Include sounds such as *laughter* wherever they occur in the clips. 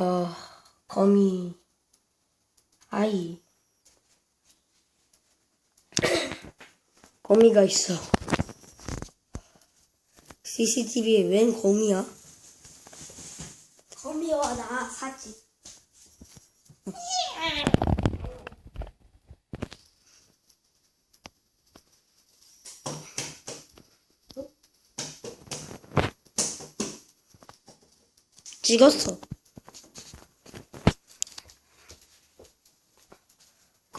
어, 거미, 아이. *coughs* 거미가 있어. CCTV에 웬 거미야? 거미와 나 사진. 찍었어.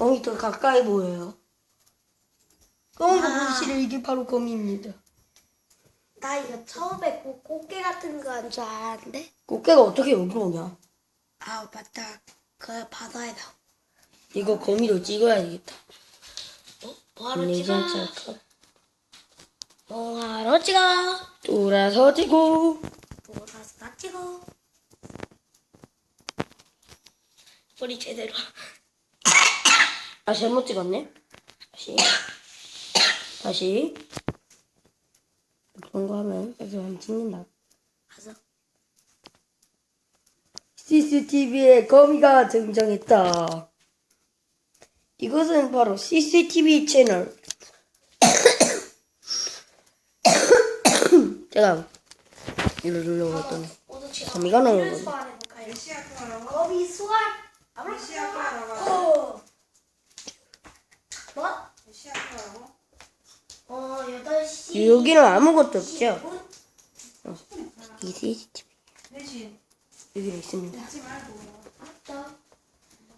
거미 더 가까이 보여요. 거미가 아. 보시는 이게 바로 거미입니다. 나 이거 처음에 고, 꽃게 같은 거 한 줄 알았는데. 꽃게가 어떻게 여기 오냐? 아 맞다. 그 바다에다. 이거 거미로 찍어야 되겠다. 어? 뭐하러 네 찍어? 컷. 뭐하러 찍어? 돌아서지고 뭐라서 나 찍어. 머리 제대로. 아 잘못 찍었네. 다시 다시 그런 거 하면 계속 안 찍는다. 가서. CCTV에 거미가 등장했다. 이것은 바로 CCTV 채널. *coughs* 제가 이를 눌러봤더니 거미가 나오거든. 거미 수학. 어. 뭐? 어, 8시. 여기는 아무것도 없죠. 이 CCTV 대신 여기 있습니다.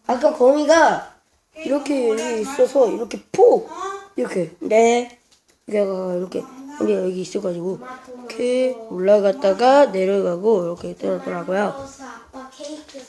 아까 거미가 이렇게 여기 있어서 이렇게 폭 이렇게. 네. 여기가 이렇게 거미가 여기 있어가지고 이렇게 올라갔다가 내려가고 이렇게 안. 아빠 케이크.